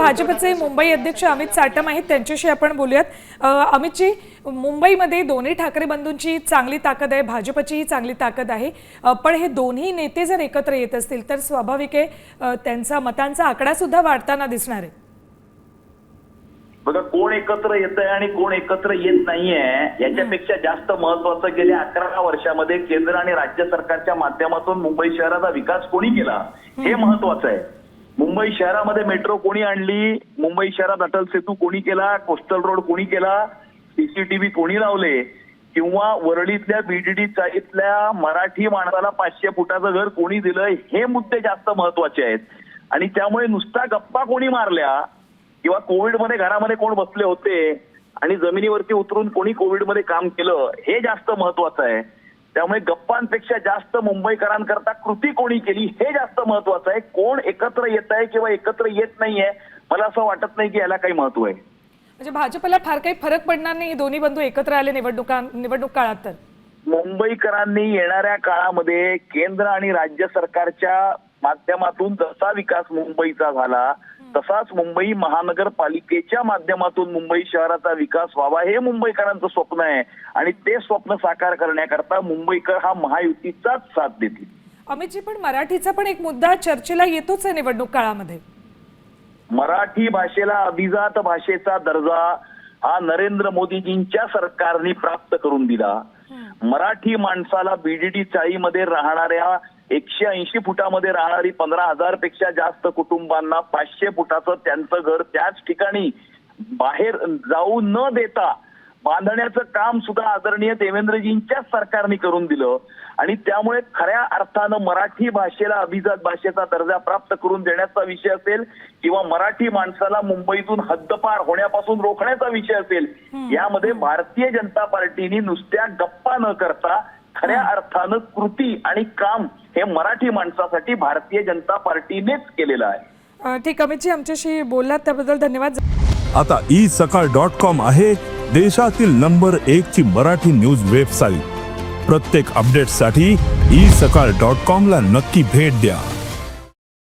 भाजपचे मुंबई अध्यक्ष अमित साटम आहेत त्यांच्याशी आपण बोलूयात. अमितजी मुंबईमध्ये दोन्ही ठाकरे बंधूंची चांगली ताकद आहे भाजपचीही चांगली ताकद आहे. पण हे दोन्ही नेते जर एकत्र येत असतील तर स्वाभाविक आहे त्यांचा मतांचा आकडा सुद्धा वाढताना दिसणार आहे. बघा कोण एकत्र येत आहे आणि कोण एकत्र येत नाहीये याच्यापेक्षा जास्त महत्वाचं गेल्या अकरा वर्षामध्ये केंद्र आणि राज्य सरकारच्या माध्यमातून मुंबई शहराचा विकास कोणी केला? हे महत्वाचं आहे. मुंबई शहरामध्ये मेट्रो कोणी आणली? मुंबई शहरात अटल सेतू कोणी केला? कोस्टल रोड कोणी केला? सीसीटीव्ही कोणी लावले? किंवा वरळीतल्या बीडीडी चाळीतल्या मराठी माणसाला पाचशे फुटाचं घर कोणी दिलं? हे मुद्दे जास्त महत्त्वाचे आहेत. आणि त्यामुळे नुसता गप्पा कोणी मारल्या? किंवा कोविडमध्ये घरामध्ये कोण बसले होते? आणि जमिनीवरती उतरून कोणी कोविडमध्ये काम केलं? हे जास्त महत्वाचं आहे. त्यामुळे गप्पांपेक्षा जास्त मुंबईकरांकरता कृती कोणी केली हे जास्त महत्वाचं आहे. कोण एकत्र येत आहे किंवा एकत्र येत नाहीये मला असं वाटत नाही की याला काही महत्त्व आहे. म्हणजे भाजपला फार काही फरक पडणार नाही दोन्ही बंधू एकत्र आले निवडणुका निवडणूक काळात तर. मुंबईकरांनी येणाऱ्या काळामध्ये केंद्र आणि राज्य सरकारच्या माध्यमातून जसा विकास मुंबईचा झाला तसाच मुंबई महानगरपालिकेच्या माध्यमातून मुंबई शहराचा विकास व्हावा हे मुंबईकरांचं स्वप्न आहे. आणि ते स्वप्न साकार करण्याकरता मुंबईकर हा महायुतीचाच साथ देतील. अमितजी पण मराठीचा पण एक मुद्दा चर्चेला येतोच आहे निवडणूक काळामध्ये. मराठी भाषेला अभिजात भाषेचा दर्जा हा नरेंद्र मोदीजींच्या सरकारने प्राप्त करून दिला. मराठी माणसाला बीडीडी चाळीमध्ये राहणाऱ्या एकशे ऐंशी फुटामध्ये राहणारी पंधरा हजारपेक्षा जास्त कुटुंबांना पाचशे फुटाचं त्यांचं घर त्याच ठिकाणी बाहेर जाऊ न देता बांधण्याचं काम सुद्धा आदरणीय देवेंद्रजींच्याच सरकारने करून दिलं. आणि त्यामुळे खऱ्या अर्थानं मराठी भाषेला अभिजात भाषेचा दर्जा प्राप्त करून देण्याचा विषय असेल किंवा मराठी माणसाला मुंबईतून हद्दपार होण्यापासून रोखण्याचा विषय असेल यामध्ये भारतीय जनता पार्टीने नुसत्या गप्पा न करता खऱ्या अर्थानं कृती आणि काम हे मराठी माणसासाठी भारतीय जनता पार्टीनेच केलेलं आहे. ठीक अमितजी आमच्याशी बोललात त्याबद्दल धन्यवाद. आता ई सकाळ डॉट कॉम आहे देशातील नंबर एक ची मराठी न्यूज वेबसाईट. प्रत्येक अपडेटसाठी ई सकाळ डॉट कॉम ला नक्की भेट द्या.